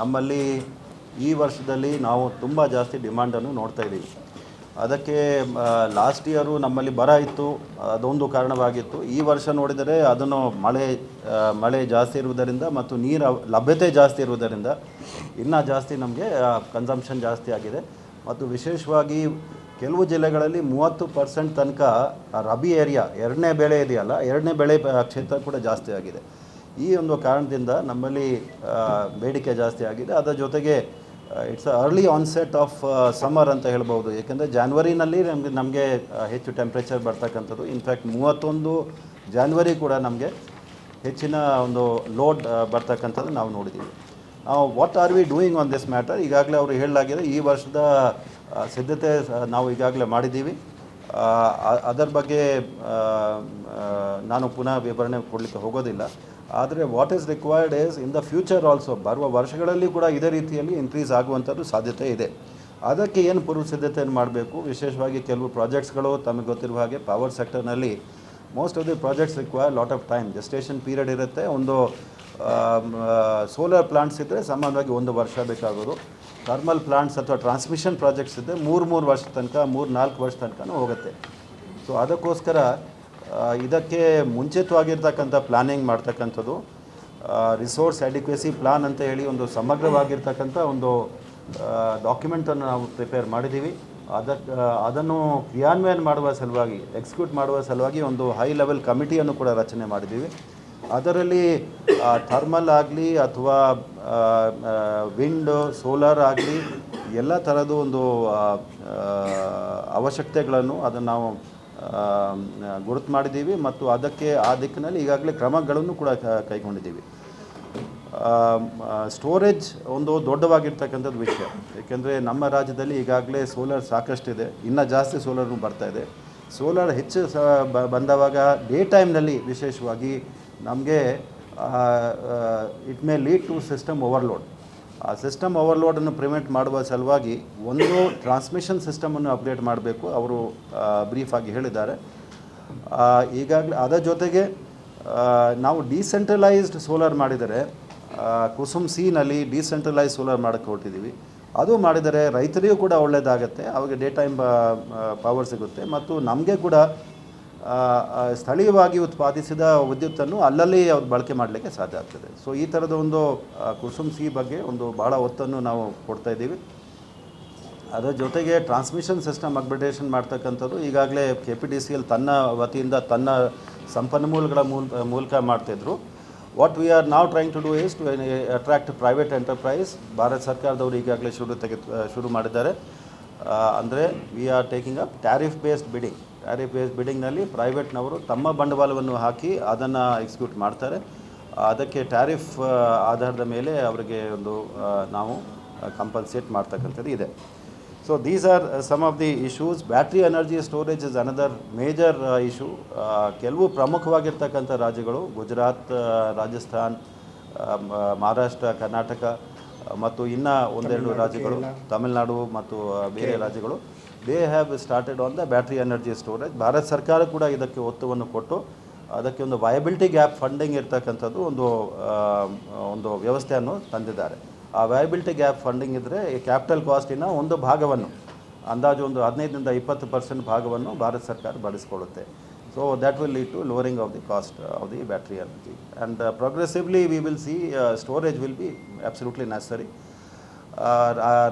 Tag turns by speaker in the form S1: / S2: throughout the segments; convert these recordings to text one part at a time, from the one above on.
S1: ನಮ್ಮಲ್ಲಿ ಈ ವರ್ಷದಲ್ಲಿ ನಾವು ತುಂಬ ಜಾಸ್ತಿ ಡಿಮ್ಯಾಂಡನ್ನು ನೋಡ್ತಾ ಇದ್ದೀವಿ. ಅದಕ್ಕೆ ಲಾಸ್ಟ್ ಇಯರು ನಮ್ಮಲ್ಲಿ ಬರ ಇತ್ತು, ಅದೊಂದು ಕಾರಣವಾಗಿತ್ತು. ಈ ವರ್ಷ ನೋಡಿದರೆ ಅದನ್ನು ಮಳೆ ಮಳೆ ಜಾಸ್ತಿ ಇರುವುದರಿಂದ ಮತ್ತು ನೀರು ಲಭ್ಯತೆ ಜಾಸ್ತಿ ಇರುವುದರಿಂದ ಇನ್ನೂ ಜಾಸ್ತಿ ನಮಗೆ ಕನ್ಸಂಪ್ಷನ್ ಜಾಸ್ತಿ ಆಗಿದೆ. ಮತ್ತು ವಿಶೇಷವಾಗಿ ಕೆಲವು ಜಿಲ್ಲೆಗಳಲ್ಲಿ ಮೂವತ್ತು ಪರ್ಸೆಂಟ್ ತನಕ ರಬಿ ಏರಿಯಾ ಎರಡನೇ ಬೆಳೆ ಇದೆಯಲ್ಲ, ಎರಡನೇ ಬೆಳೆ ಕ್ಷೇತ್ರ ಕೂಡ ಜಾಸ್ತಿ ಆಗಿದೆ. ಈ ಒಂದು ಕಾರಣದಿಂದ ನಮ್ಮಲ್ಲಿ ಬೇಡಿಕೆ ಜಾಸ್ತಿ ಆಗಿದೆ. ಅದರ ಜೊತೆಗೆ it's early onset of summer ಅಂತ ಹೇಳ್ಬೋದು. ಏಕೆಂದರೆ ಜಾನ್ವರಿನಲ್ಲಿ ನಮಗೆ ನಮಗೆ ಹೆಚ್ಚು ಟೆಂಪ್ರೇಚರ್ ಬರ್ತಕ್ಕಂಥದ್ದು. ಇನ್ಫ್ಯಾಕ್ಟ್ ಮೂವತ್ತೊಂದು ಜಾನ್ವರಿ ಕೂಡ ನಮಗೆ ಹೆಚ್ಚಿನ ಒಂದು ಲೋಡ್ ಬರ್ತಕ್ಕಂಥದ್ದು ನಾವು ನೋಡಿದ್ದೀವಿ. What are we doing on this matter ಈಗಾಗಲೇ ಅವರು ಹೇಳಲಾಗಿದೆ, ಈ ವರ್ಷದ ಸಿದ್ಧತೆ ನಾವು ಈಗಾಗಲೇ ಮಾಡಿದ್ದೀವಿ. ಅದರ ಬಗ್ಗೆ ನಾನು ಪುನಃ ವಿವರಣೆ ಕೊಡಲಿಕ್ಕೆ ಹೋಗೋದಿಲ್ಲ. ಆದರೆ what is required is in the future also ಬರುವ ವರ್ಷಗಳಲ್ಲಿ ಕೂಡ ಇದೇ ರೀತಿಯಲ್ಲಿ ಇನ್ಕ್ರೀಸ್ ಆಗುವಂಥದ್ದು ಸಾಧ್ಯತೆ ಇದೆ. ಅದಕ್ಕೆ ಏನು ಪೂರ್ವ ಸಿದ್ಧತೆಯನ್ನು ಮಾಡಬೇಕು? ವಿಶೇಷವಾಗಿ ಕೆಲವು ಪ್ರಾಜೆಕ್ಟ್ಸ್ಗಳು ತಮಗೆ ಗೊತ್ತಿರುವ ಹಾಗೆ power ಸೆಕ್ಟರ್ನಲ್ಲಿ most of the projects require lot of time gestation period ಇರುತ್ತೆ. ಒಂದು ಸೋಲಾರ್ ಪ್ಲಾಂಟ್ಸ್ ಇದ್ದರೆ ಸಾಮಾನ್ಯವಾಗಿ ಒಂದು ವರ್ಷ ಬೇಕಾಗೋದು. ಥರ್ಮಲ್ ಪ್ಲಾಂಟ್ಸ್ ಅಥವಾ ಟ್ರಾನ್ಸ್ಮಿಷನ್ ಪ್ರಾಜೆಕ್ಟ್ಸ್ ಇದ್ದರೆ ಮೂರು ಮೂರು ವರ್ಷದ ತನಕ, ಮೂರು, ನಾಲ್ಕು ವರ್ಷ ತನಕ ಹೋಗುತ್ತೆ. ಸೊ ಅದಕ್ಕೋಸ್ಕರ ಇದಕ್ಕೆ ಮುಂಚಿತವಾಗಿರ್ತಕ್ಕಂಥ ಪ್ಲಾನಿಂಗ್ ಮಾಡ್ತಕ್ಕಂಥದ್ದು ರಿಸೋರ್ಸ್ ಅಡಿಕ್ವೆಸಿ ಪ್ಲಾನ್ ಅಂತ ಹೇಳಿ ಒಂದು ಸಮಗ್ರವಾಗಿರ್ತಕ್ಕಂಥ ಒಂದು ಡಾಕ್ಯುಮೆಂಟನ್ನು ನಾವು ಪ್ರಿಪೇರ್ ಮಾಡಿದ್ದೀವಿ. ಅದಕ್ಕೆ ಅದನ್ನು ಕ್ರಿಯಾನ್ವಯನ ಮಾಡುವ ಸಲುವಾಗಿ ಎಕ್ಸಿಕ್ಯೂಟ್ ಮಾಡುವ ಸಲುವಾಗಿ ಒಂದು ಹೈ ಲೆವೆಲ್ ಕಮಿಟಿಯನ್ನು ಕೂಡ ರಚನೆ ಮಾಡಿದ್ದೀವಿ. ಅದರಲ್ಲಿ ಥರ್ಮಲ್ ಆಗಲಿ ಅಥವಾ ವಿಂಡ್ ಸೋಲಾರ್ ಆಗಲಿ ಎಲ್ಲ ಥರದ ಒಂದು ಅವಶ್ಯಕತೆಗಳನ್ನು ಅದನ್ನು ನಾವು ಗುರುತು ಮಾಡಿದ್ದೀವಿ ಮತ್ತು ಅದಕ್ಕೆ ಆ ದಿಕ್ಕಿನಲ್ಲಿ ಈಗಾಗಲೇ ಕ್ರಮಗಳನ್ನು ಕೂಡ ಕೈಗೊಂಡಿದ್ದೀವಿ. ಸ್ಟೋರೇಜ್ ಒಂದು ದೊಡ್ಡವಾಗಿರ್ತಕ್ಕಂಥದ್ದು ವಿಷಯ. ಏಕೆಂದರೆ ನಮ್ಮ ರಾಜ್ಯದಲ್ಲಿ ಈಗಾಗಲೇ ಸೋಲಾರ್ ಸಾಕಷ್ಟಿದೆ. ಇನ್ನೂ ಜಾಸ್ತಿ ಸೋಲಾರ್ನು ಬರ್ತಾ ಇದೆ. ಸೋಲಾರ್ ಹೆಚ್ಚು ಸ, ಬ- ಬಂದವಾಗ ಡೇ ಟೈಮ್ನಲ್ಲಿ ವಿಶೇಷವಾಗಿ ನಮಗೆ it may lead to system overload ಆ ಸಿಸ್ಟಮ್ ಓವರ್ಲೋಡನ್ನು ಪ್ರಿವೆಂಟ್ ಮಾಡುವ ಸಲುವಾಗಿ ಒಂದು ಟ್ರಾನ್ಸ್ಮಿಷನ್ ಸಿಸ್ಟಮನ್ನು ಅಪ್ಡೇಟ್ ಮಾಡಬೇಕು, ಅವರು ಬ್ರೀಫಾಗಿ ಹೇಳಿದ್ದಾರೆ. ಈಗಾಗಲೇ ಅದರ ಜೊತೆಗೆ ನಾವು ಡಿಸೆಂಟ್ರಲೈಸ್ಡ್ ಸೋಲಾರ್ ಮಾಡಿದರೆ ಕುಸುಮ್ ಸಿನಲ್ಲಿ ಡಿಸೆಂಟ್ರಲೈಸ್ ಸೋಲಾರ್ ಮಾಡೋಕ್ಕೆ ಹೊರಟಿದ್ದೀವಿ. ಅದು ಮಾಡಿದರೆ ರೈತರಿಗೂ ಕೂಡ ಒಳ್ಳೆಯದಾಗತ್ತೆ ಅವಾಗ ಡೇ ಟೈಮ್ ಪವರ್ ಸಿಗುತ್ತೆ, ಮತ್ತು ನಮಗೆ ಕೂಡ ಸ್ಥಳೀಯವಾಗಿ ಉತ್ಪಾದಿಸಿದ ವಿದ್ಯುತ್ತನ್ನು ಅಲ್ಲಲ್ಲಿ ಅವ್ರು ಬಳಕೆ ಮಾಡಲಿಕ್ಕೆ ಸಾಧ್ಯ ಆಗ್ತದೆ. ಸೊ ಈ ಥರದ ಒಂದು ಕುಸುಮ್ ಸಿ ಬಗ್ಗೆ ಒಂದು ಭಾಳ ಒತ್ತನ್ನು ನಾವು ಕೊಡ್ತಾ ಇದ್ದೀವಿ. ಅದರ ಜೊತೆಗೆ ಟ್ರಾನ್ಸ್ಮಿಷನ್ ಸಿಸ್ಟಮ್ ಅಪ್ಗ್ರೇಡೇಷನ್ ಮಾಡ್ತಕ್ಕಂಥದ್ದು ಈಗಾಗಲೇ K P D C L ತನ್ನ ವತಿಯಿಂದ ತನ್ನ ಸಂಪನ್ಮೂಲಗಳ ಮೂಲ, ಮೂಲಕ ಮಾಡ್ತಿದ್ರು. ವಾಟ್ ವಿ ಆರ್ ನಾವು trying to do is to attract private enterprise Bharat ಸರ್ಕಾರದವರು ಈಗಾಗಲೇ ಶುರು ತೆಗೆದು ಶುರು ಮಾಡಿದ್ದಾರೆ. ಅಂದರೆ we are taking up tariff based bidding tariff based ಬಿಲ್ಡಿಂಗ್ನಲ್ಲಿ ಪ್ರೈವೇಟ್ನವರು ತಮ್ಮ ಬಂಡವಾಳವನ್ನು ಹಾಕಿ ಅದನ್ನು ಎಕ್ಸಿಕ್ಯೂಟ್ ಮಾಡ್ತಾರೆ. ಅದಕ್ಕೆ ಟ್ಯಾರಿಫ್ ಆಧಾರದ ಮೇಲೆ ಅವರಿಗೆ ಒಂದು ನಾವು ಕಂಪನ್ಸೇಟ್ ಮಾಡ್ತಕ್ಕಂಥದ್ದು ಇದೆ. So these are some of the issues battery energy storage is another major issue ಕೆಲವು ಪ್ರಮುಖವಾಗಿರ್ತಕ್ಕಂಥ ರಾಜ್ಯಗಳು ಗುಜರಾತ್ ರಾಜಸ್ಥಾನ್ ಮಹಾರಾಷ್ಟ್ರ ಕರ್ನಾಟಕ ಮತ್ತು ಇನ್ನು ಒಂದೆರಡು ರಾಜ್ಯಗಳು ತಮಿಳುನಾಡು ಮತ್ತು ಬೇರೆ ರಾಜ್ಯಗಳು. They have started on the battery energy storage Bharat ಸರ್ಕಾರ ಕೂಡ ಇದಕ್ಕೆ ಒತ್ತುವನ್ನು ಕೊಟ್ಟು ಅದಕ್ಕೆ ಒಂದು ವಯಬಿಲಿಟಿ ಗ್ಯಾಪ್ ಫಂಡಿಂಗ್ ಇರ್ತಕ್ಕಂಥದ್ದು ಒಂದು ಒಂದು ವ್ಯವಸ್ಥೆಯನ್ನು ತಂದಿದ್ದಾರೆ ಆ ವಯಬಿಲಿಟಿ ಗ್ಯಾಪ್ ಫಂಡಿಂಗ್ ಇದ್ದರೆ ಕ್ಯಾಪಿಟಲ್ ಕಾಸ್ಟಿನ ಒಂದು ಭಾಗವನ್ನು ಅಂದಾಜು ಒಂದು ಹದಿನೈದರಿಂದ ಇಪ್ಪತ್ತು ಪರ್ಸೆಂಟ್ ಭಾಗವನ್ನು ಭಾರತ ಸರ್ಕಾರ ಬಳಸ್ಕೊಳ್ಳುತ್ತೆ so that will lead to lowering of the cost of the battery energy and progressively we will see storage will be absolutely necessary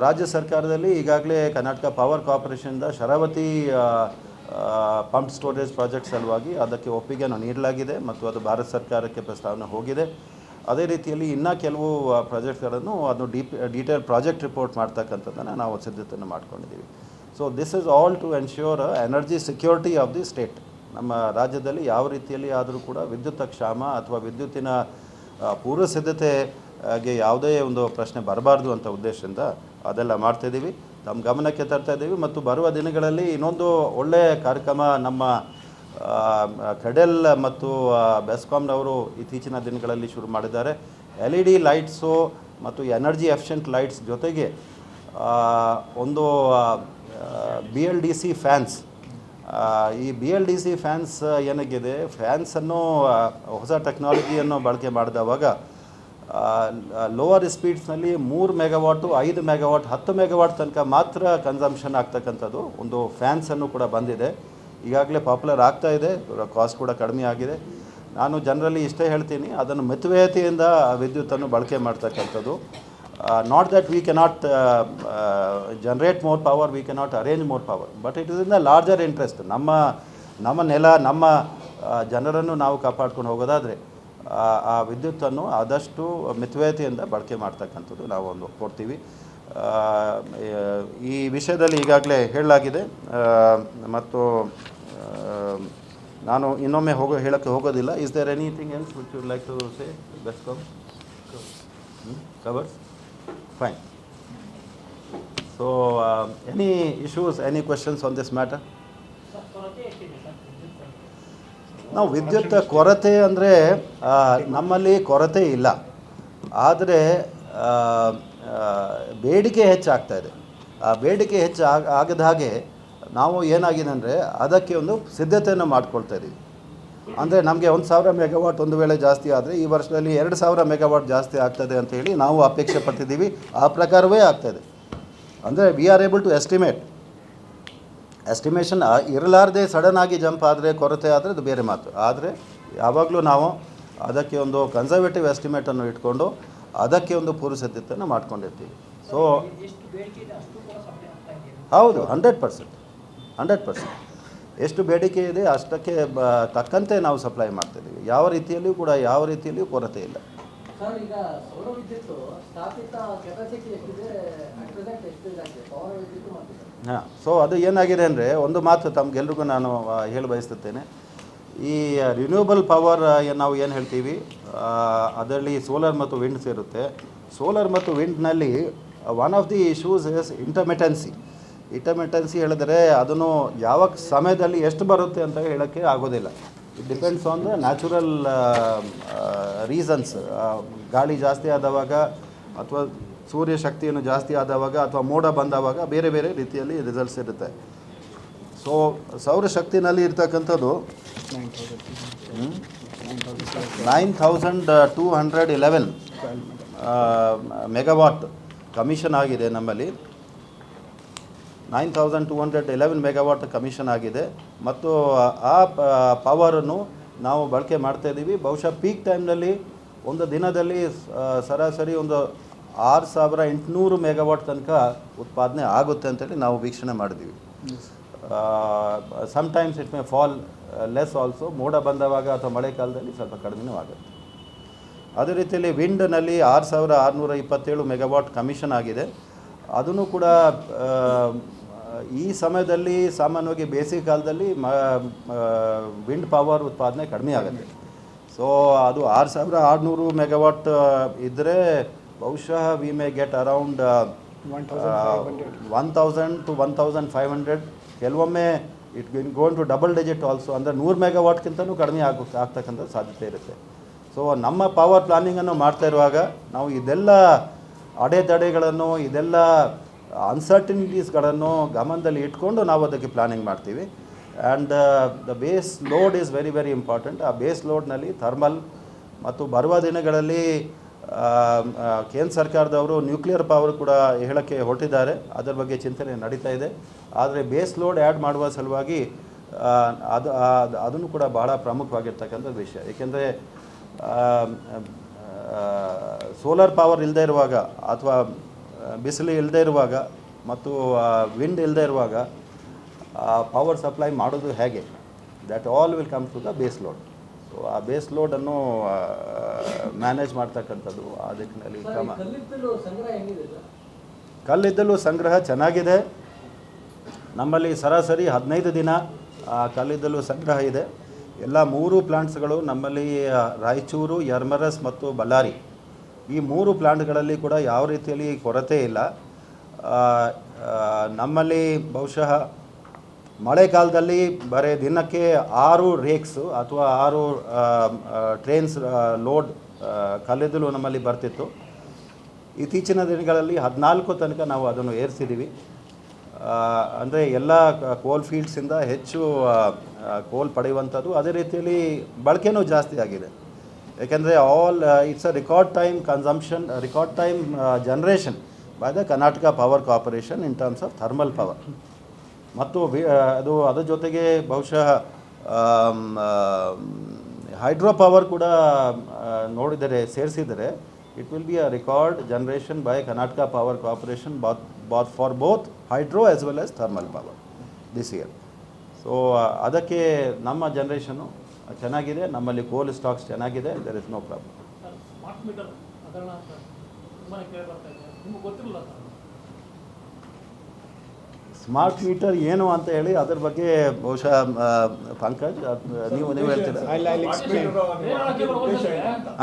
S1: ರಾಜ್ಯ ಸರ್ಕಾರದಲ್ಲಿ ಈಗಾಗಲೇ ಕರ್ನಾಟಕ ಪವರ್ ಕಾರ್ಪೊರೇಷನ್ದ ಶರಾವತಿ ಪಂಪ್ ಸ್ಟೋರೇಜ್ ಪ್ರಾಜೆಕ್ಟ್ ಸಲುವಾಗಿ ಅದಕ್ಕೆ ಒಪ್ಪಿಗೆಯನ್ನು ನೀಡಲಾಗಿದೆ ಮತ್ತು ಅದು ಭಾರತ ಸರ್ಕಾರಕ್ಕೆ ಪ್ರಸ್ತಾವನೆ ಹೋಗಿದೆ. ಅದೇ ರೀತಿಯಲ್ಲಿ ಇನ್ನೂ ಕೆಲವು ಪ್ರಾಜೆಕ್ಟ್ಗಳನ್ನು ಅದನ್ನು ಡೀಪ್ ಡೀಟೇಲ್ ಪ್ರಾಜೆಕ್ಟ್ ರಿಪೋರ್ಟ್ ಮಾಡ್ತಕ್ಕಂಥದ್ದನ್ನು ನಾವು ಸಿದ್ಧತೆಯನ್ನು ಮಾಡ್ಕೊಂಡಿದ್ದೀವಿ. So this is all to ensure energy security of the state ನಮ್ಮ ರಾಜ್ಯದಲ್ಲಿ ಯಾವ ರೀತಿಯಲ್ಲಿ ಆದರೂ ಕೂಡ ವಿದ್ಯುತ್ ಕ್ಷಾಮ ಅಥವಾ ವಿದ್ಯುತ್ತಿನ ಪೂರ್ವ ಪೂರ್ವ ಸಿದ್ಧತೆಗೆ ಯಾವುದೇ ಒಂದು ಪ್ರಶ್ನೆ ಬರಬಾರ್ದು ಅಂತ ಉದ್ದೇಶದಿಂದ ಅದೆಲ್ಲ ಮಾಡ್ತಾಯಿದ್ದೀವಿ ತಮ್ಮ ಗಮನಕ್ಕೆ ತರ್ತಾ ಇದ್ದೀವಿ ಮತ್ತು ಬರುವ ದಿನಗಳಲ್ಲಿ ಇನ್ನೊಂದು ಒಳ್ಳೆಯ ಕಾರ್ಯಕ್ರಮ ನಮ್ಮ ಕಡೆಲ್ ಮತ್ತು ಬೆಸ್ಕಾಮ್ನವರು ಇತ್ತೀಚಿನ ದಿನಗಳಲ್ಲಿ ಶುರು ಮಾಡಿದ್ದಾರೆ. ಎಲ್ ಇ ಡಿ ಲೈಟ್ಸು ಮತ್ತು ಎನರ್ಜಿ ಎಫಿಷಿಯಂಟ್ ಲೈಟ್ಸ್ ಜೊತೆಗೆ ಒಂದು B L D C fans ಈ B L D C fans ಏನಾಗಿದೆ, ಫ್ಯಾನ್ಸನ್ನು ಹೊಸ ಟೆಕ್ನಾಲಜಿಯನ್ನು ಬಳಕೆ ಮಾಡಿದವಾಗ ಲೋವರ್ ಸ್ಪೀಡ್ಸ್ನಲ್ಲಿ ಮೂರು ಮೆಗಾವಾಟು, ಐದು ಮೆಗಾವಾಟ್, ಹತ್ತು ಮೆಗಾವಾಟ್ ತನಕ ಮಾತ್ರ ಕನ್ಸಂಪ್ಷನ್ ಆಗ್ತಕ್ಕಂಥದ್ದು. ಒಂದು ಫ್ಯಾನ್ಸನ್ನು ಕೂಡ ಬಂದಿದೆ. ಈಗಾಗಲೇ ಪಾಪ್ಯುಲರ್ ಆಗ್ತಾ ಇದೆ. ಕಾಸ್ಟ್ ಕೂಡ ಕಡಿಮೆ ಆಗಿದೆ. ನಾನು ಜನರಲ್ಲಿ ಇಷ್ಟೇ ಹೇಳ್ತೀನಿ, ಅದನ್ನು ಮಿತವ್ಯಯತೆಯಿಂದ ವಿದ್ಯುತ್ತನ್ನು ಬಳಕೆ ಮಾಡ್ತಕ್ಕಂಥದ್ದು. Not that we cannot generate more power we cannot arrange more power but it is in the larger interest ನಮ್ಮ ನಮ್ಮ ನೆಲ, ನಮ್ಮ ಜನರನ್ನು ನಾವು ಕಾಪಾಡ್ಕೊಂಡು ಹೋಗೋದಾದರೆ ಆ- ವಿದ್ಯುತ್ತನ್ನು ಆದಷ್ಟು ಮಿತವ್ಯಯತೆಯಿಂದ ಬಳಕೆ ಮಾಡ್ತಕ್ಕಂಥದ್ದು ನಾವು ಒಂದು ಕೊಡ್ತೀವಿ. ಈ ವಿಷಯದಲ್ಲಿ ಈಗಾಗಲೇ ಹೇಳಲಾಗಿದೆ. ಮತ್ತು ನಾನು ಇನ್ನೊಮ್ಮೆ ಹೋಗೋ, ಹೇಳೋಕ್ಕೆ ಹೋಗೋದಿಲ್ಲ. Is there anything else which would like to say best come covers fine so any issues any questions on this matter ನಾವು ವಿದ್ಯುತ್ ಕೊರತೆ ಅಂದರೆ ನಮ್ಮಲ್ಲಿ ಕೊರತೆ ಇಲ್ಲ. ಆದರೆ ಬೇಡಿಕೆ ಹೆಚ್ಚಾಗ್ತಾ ಇದೆ. ಆ, ಬೇಡಿಕೆ ಹೆಚ್ಚು ಆಗ, ಆಗದ ಹಾಗೆ ನಾವು ಏನಾಗಿದೆ ಅಂದರೆ, ಅದಕ್ಕೆ ಒಂದು ಸಿದ್ಧತೆಯನ್ನು ಮಾಡ್ಕೊಳ್ತಾ ಇದ್ದೀವಿ ಅಂದರೆ ನಮಗೆ ಒಂದು ಸಾವಿರ ಮೆಗಾವಾಟ್ ಒಂದು ವೇಳೆ ಜಾಸ್ತಿ ಆದರೆ, ಈ ವರ್ಷದಲ್ಲಿ ಎರಡು ಸಾವಿರ ಮೆಗಾವಾಟ್ ಜಾಸ್ತಿ ಆಗ್ತದೆ ಅಂತ ಹೇಳಿ ನಾವು ಅಪೇಕ್ಷೆ ಪಡ್ತಿದ್ದೀವಿ. ಆ ಪ್ರಕಾರವೇ ಆಗ್ತಾಯಿದೆ ಅಂದರೆ we are able to estimate estimation ಇರಲಾರ್ದೆ ಸಡನ್ ಆಗಿ ಜಂಪ್ ಆದರೆ, ಕೊರತೆ ಆದರೆ ಅದು ಬೇರೆ ಮಾತು. ಆದರೆ ಯಾವಾಗಲೂ ನಾವು ಅದಕ್ಕೆ ಒಂದು ಕನ್ಸರ್ವೇಟಿವ್ ಎಸ್ಟಿಮೇಟನ್ನು ಇಟ್ಕೊಂಡು ಅದಕ್ಕೆ ಒಂದು ಪೂರ್ವ ಸಿದ್ಧತೆಯನ್ನು ಮಾಡ್ಕೊಂಡಿರ್ತೀವಿ. ಸೊ ಹೌದು ಹಂಡ್ರೆಡ್ ಪರ್ಸೆಂಟ್ ಹಂಡ್ರೆಡ್ ಪರ್ಸೆಂಟ್ ಎಷ್ಟು ಬೇಡಿಕೆ ಇದೆ, ಅಷ್ಟಕ್ಕೆ ತಕ್ಕಂತೆ ನಾವು ಸಪ್ಲೈ ಮಾಡ್ತಿದ್ದೀವಿ. ಯಾವ ರೀತಿಯಲ್ಲಿಯೂ ಕೂಡ ಯಾವ ರೀತಿಯಲ್ಲಿಯೂ ಕೊರತೆ ಇಲ್ಲ.
S2: ಸರ್, ಈಗ ಸೌರ ವಿದ್ಯುತ್ ಸ್ಥಾಪಿತ ಕೆಪಾಸಿಟಿ ಎಷ್ಟಿದೆ
S1: ಹಾಂ ಸೊ ಅದು ಏನಾಗಿದೆ ಅಂದರೆ ಒಂದು ಮಾತು ತಮಗೆಲ್ರಿಗೂ ನಾನು ಹೇಳಿ ಹೇಳ ಬಯಸುತ್ತೇನೆ. ಈ ರಿನ್ಯೂಬಲ್ ಪವರ್ ನಾವು ಏನು ಹೇಳ್ತೀವಿ ಅದರಲ್ಲಿ ಸೋಲಾರ್ ಮತ್ತು ವಿಂಡ್ ಸೇರುತ್ತೆ. ಸೋಲಾರ್ ಮತ್ತು ವಿಂಡ್ನಲ್ಲಿ one of the issues is intermittency intermittency ಹೇಳಿದರೆ ಅದನ್ನು ಯಾವ ಸಮಯದಲ್ಲಿ ಎಷ್ಟು ಬರುತ್ತೆ ಅಂತ ಹೇಳೋಕ್ಕೆ ಆಗೋದಿಲ್ಲ. It depends on the natural reasons ಗಾಳಿ ಜಾಸ್ತಿ ಆದವಾಗ ಅಥವಾ ಸೂರ್ಯ ಶಕ್ತಿಯನ್ನು ಜಾಸ್ತಿ ಆದವಾಗ ಅಥವಾ ಮೋಡ ಬಂದವಾಗ ಬೇರೆ ಬೇರೆ ರೀತಿಯಲ್ಲಿ ರಿಸಲ್ಟ್ಸ್ ಇರುತ್ತೆ. ಸೊ ಸೌರಶಕ್ತಿನಲ್ಲಿ ಇರ್ತಕ್ಕಂಥದ್ದು nine thousand two hundred eleven megawatt commission ಆಗಿದೆ ನಮ್ಮಲ್ಲಿ. Nine thousand two hundred eleven megawatt commission ಆಗಿದೆ. ಮತ್ತು ಆ ಪವರನ್ನು ನಾವು ಬಳಕೆ ಮಾಡ್ತಾ ಇದ್ದೀವಿ. ಬಹುಶಃ ಪೀಕ್ ಟೈಮ್ನಲ್ಲಿ ಒಂದು ದಿನದಲ್ಲಿ ಸರಾಸರಿ ಒಂದು ಆರು ಸಾವಿರ ಎಂಟುನೂರು ಮೆಗಾವಾಟ್ ತನಕ ಉತ್ಪಾದನೆ ಆಗುತ್ತೆ ಅಂತೇಳಿ ನಾವು ವೀಕ್ಷಣೆ ಮಾಡಿದ್ದೀವಿ. Sometimes it may fall less also ಮೋಡ ಬಂದವಾಗ ಅಥವಾ ಮಳೆಗಾಲದಲ್ಲಿ ಸ್ವಲ್ಪ ಕಡಿಮೆನೂ ಆಗುತ್ತೆ. ಅದೇ ರೀತಿಯಲ್ಲಿ ವಿಂಡ್ನಲ್ಲಿ ಆರು ಸಾವಿರ ಆರುನೂರ ಇಪ್ಪತ್ತೇಳು ಮೆಗಾವಾಟ್ ಕಮಿಷನ್ ಆಗಿದೆ. ಅದನ್ನು ಕೂಡ ಈ ಸಮಯದಲ್ಲಿ ಸಾಮಾನ್ಯವಾಗಿ ಬೇಸಿಗೆ ಕಾಲದಲ್ಲಿ ಮ ವಿಂಡ್ ಪವರ್ ಉತ್ಪಾದನೆ ಕಡಿಮೆ ಆಗುತ್ತೆ. ಸೊ ಅದು ಆರು ಸಾವಿರ ಆರುನೂರು ಮೆಗಾವಾಟ್ ಇದ್ದರೆ ಬಹುಶಃ we may get around one thousand to one thousand five hundred ಕೆಲವೊಮ್ಮೆ it win gone to double digit also ಅಂದರೆ ನೂರು ಮೆಗಾವಾಟ್ಗಿಂತಲೂ ಕಡಿಮೆ ಆಗೋ ಆಗ್ತಕ್ಕಂಥ ಸಾಧ್ಯತೆ ಇರುತ್ತೆ. ಸೊ ನಮ್ಮ ಪವರ್ ಪ್ಲಾನಿಂಗನ್ನು ಮಾಡ್ತಾ ಇರುವಾಗ ನಾವು ಇದೆಲ್ಲ ಅಡೆತಡೆಗಳನ್ನು, ಇದೆಲ್ಲ ಅನ್ಸರ್ಟಿನಿಟೀಸ್ಗಳನ್ನು ಗಮನದಲ್ಲಿ ಇಟ್ಕೊಂಡು ನಾವು ಅದಕ್ಕೆ ಪ್ಲಾನಿಂಗ್ ಮಾಡ್ತೀವಿ. And the base load is very very important ಆ ಬೇಸ್ ಲೋಡ್ನಲ್ಲಿ ಥರ್ಮಲ್ ಮತ್ತು ಬರುವ ದಿನಗಳಲ್ಲಿ ಕೇಂದ್ರ ಸರ್ಕಾರದವರು ನ್ಯೂಕ್ಲಿಯರ್ ಪವರ್ ಕೂಡ ಹೇಳೋಕ್ಕೆ ಹೊರಟಿದ್ದಾರೆ. ಅದರ ಬಗ್ಗೆ ಚಿಂತನೆ ನಡೀತಾ ಇದೆ. ಆದರೆ ಬೇಸ್ ಲೋಡ್ ಆ್ಯಡ್ ಮಾಡುವ ಸಲುವಾಗಿ ಅದು ಅದನ್ನು ಕೂಡ ಬಹಳ ಪ್ರಮುಖವಾಗಿರ್ತಕ್ಕಂಥ ವಿಷಯ. ಏಕೆಂದರೆ ಸೋಲಾರ್ ಪವರ್ ಇಲ್ಲದೆ ಇರುವಾಗ ಅಥವಾ ಬಿಸಿಲು ಇಲ್ಲದೆ ಇರುವಾಗ ಮತ್ತು ವಿಂಡ್ ಇಲ್ಲದೆ ಇರುವಾಗ ಪವರ್ ಸಪ್ಲೈ ಮಾಡೋದು ಹೇಗೆ? That all will come to the base load so ಆ ಬೇಸ್ ಲೋಡನ್ನು ಮ್ಯಾನೇಜ್ ಮಾಡ್ತಕ್ಕಂಥದ್ದು ಆ ದಿಕ್ಕಿನಲ್ಲಿ ಕ್ರಮ.
S2: ಕಲ್ಲಿದ್ದಲು ಸಂಗ್ರಹ
S1: ಚೆನ್ನಾಗಿದೆ. ನಮ್ಮಲ್ಲಿ ಸರಾಸರಿ ಹದಿನೈದು ದಿನ ಆ, ಕಲ್ಲಿದ್ದಲು ಸಂಗ್ರಹ ಇದೆ. ಎಲ್ಲ ಮೂರು ಪ್ಲಾಂಟ್ಸ್ಗಳು ನಮ್ಮಲ್ಲಿ ರಾಯಚೂರು, ಯರ್ಮರಸ್ ಮತ್ತು ಬಳ್ಳಾರಿ. ಈ ಮೂರು ಪ್ಲಾಂಟ್ಗಳಲ್ಲಿ ಕೂಡ ಯಾವ ರೀತಿಯಲ್ಲಿ ಕೊರತೆ ಇಲ್ಲ. ನಮ್ಮಲ್ಲಿ ಬಹುಶಃ ಮಳೆಗಾಲದಲ್ಲಿ ಬರೀ ದಿನಕ್ಕೆ ಆರು ರೇಕ್ಸು ಅಥವಾ ಆರು ಟ್ರೈನ್ಸ್ ಲೋಡ್ ಕಲ್ಲಿದ್ದಲು ನಮ್ಮಲ್ಲಿ ಬರ್ತಿತ್ತು. ಇತ್ತೀಚಿನ ದಿನಗಳಲ್ಲಿ ಹದಿನಾಲ್ಕು ತನಕ ನಾವು ಅದನ್ನು ಏರಿಸಿದ್ದೀವಿ. ಅಂದರೆ ಎಲ್ಲ ಕೋಲ್ ಫೀಲ್ಡ್ಸಿಂದ ಹೆಚ್ಚು ಕೋಲ್ ಪಡೆಯುವಂಥದ್ದು ಅದೇ ರೀತಿಯಲ್ಲಿ ಬಳಕೆನೂ ಜಾಸ್ತಿ ಆಗಿದೆ. ಏಕೆಂದರೆ all it's a record time consumption record time generation by the Karnataka power corporation in terms of thermal power ಮತ್ತು ಅದು ಅದರ ಜೊತೆಗೆ ಬಹುಶಃ ಹೈಡ್ರೋ ಪವರ್ ಕೂಡ ನೋಡಿದರೆ, ಸೇರಿಸಿದರೆ it will be a record generation by Karnataka power corporation both both for both hydro as well as thermal power this year. So ಅದಕ್ಕೆ ನಮ್ಮ ಜನ್ರೇಷನು ಚೆನ್ನಾಗಿದೆ, ನಮ್ಮಲ್ಲಿ ಕೋಲ್ ಸ್ಟಾಕ್ಸ್ ಚೆನ್ನಾಗಿದೆ there is no problem
S3: sir smart meter ಹಗರಣ ಅಂತ ತುಂಬಾ ಕೇಳಿ ಬರ್ತಾ ಇದೆ ನಿಮ್ಗೆ ಗೊತ್ತಿರಲಿಲ್ಲ ಸರ್
S1: ಸ್ಮಾರ್ಟ್ ಮೀಟರ್ ಏನು ಅಂತ ಹೇಳಿ ಅದ್ರ ಬಗ್ಗೆ ಬಹುಶಃ ಪಂಕಜ್ ನೀವು ನೀವು ಹೇಳ್ತೀರಾ?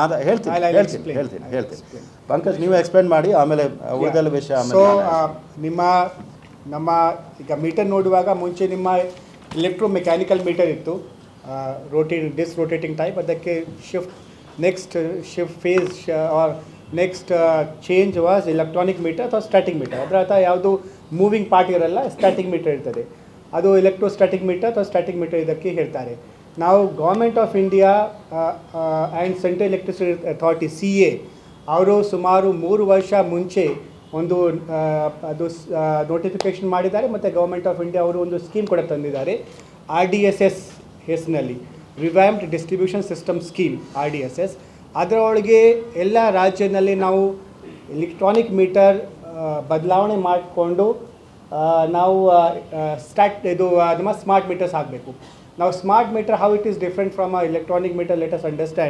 S1: ಅದ ಹೇಳ್ತೀನಿ ಹೇಳ್ತೀನಿ. ಹೇಳ್ತೀನಿ ಹೇಳ್ತೀನಿ. ಪಂಕಜ್ ನೀವು ಎಕ್ಸ್ಪ್ಲೇನ್ ಮಾಡಿ ಆಮೇಲೆ ಉಳಿದೆಲ್ಲ ವಿಷಯ
S4: ಸೊ
S1: ಆಮೇಲೆ
S4: ನಿಮ್ಮ ನಮ್ಮ ಈಗ ಮೀಟರ್ ನೋಡುವಾಗ ಮುಂಚೆ ನಿಮ್ಮ ಎಲೆಕ್ಟ್ರೋ ಮೆಕ್ಯಾನಿಕಲ್ ಮೀಟರ್ ಇತ್ತು. ರೋಟೇಟ್ ಡಿಸ್ ರೋಟೇಟಿಂಗ್ ಟೈಪ್ ಅದಕ್ಕೆ shift next shift phase are next change was electronic meter ಅಥವಾ ಸ್ಟಾರ್ಟಿಂಗ್ ಮೀಟರ್ ಅದರ ಅಥವಾ ಯಾವುದು? ಮೂವಿಂಗ್ ಪಾರ್ಟ್ ಇರಲ್ಲ ಸ್ಟ್ಯಾಟಿಕ್ ಮೀಟರ್ ಇರ್ತದೆ. ಅದು ಎಲೆಕ್ಟ್ರೋಸ್ಟ್ಯಾಟಿಕ್ ಮೀಟರ್ ಅಥವಾ ಸ್ಟ್ಯಾಟಿಕ್ ಮೀಟರ್ ಇದಕ್ಕೆ ಹೇಳ್ತಾರೆ. ನಾವು government of India and central electricity authority C A ಅವರು ಸುಮಾರು ಮೂರು ವರ್ಷ ಮುಂಚೆ ಒಂದು ಅದು ನೋಟಿಫಿಕೇಷನ್ ಮಾಡಿದ್ದಾರೆ ಮತ್ತು ಗೌರ್ಮೆಂಟ್ ಆಫ್ ಇಂಡಿಯಾ ಅವರು ಒಂದು ಸ್ಕೀಮ್ ಕೂಡ ತಂದಿದ್ದಾರೆ ಆರ್ ಡಿ ಎಸ್ ಎಸ್ ಹೆಸರಿನಲ್ಲಿ revamped distribution system scheme R D S S ಅದರೊಳಗೆ ಎಲ್ಲ ರಾಜ್ಯದಲ್ಲಿ ನಾವು ಎಲೆಕ್ಟ್ರಾನಿಕ್ ಮೀಟರ್ ಬದಲಾವಣೆ ಮಾಡಿಕೊಂಡು ನಾವು ಸ್ಟ್ಯಾಟ್ ಇದು ನಮ್ಮ ಸ್ಮಾರ್ಟ್ ಮೀಟರ್ಸ್ ಆಗಬೇಕು ನಾವು smart meter how it is different from electronic meter letters understand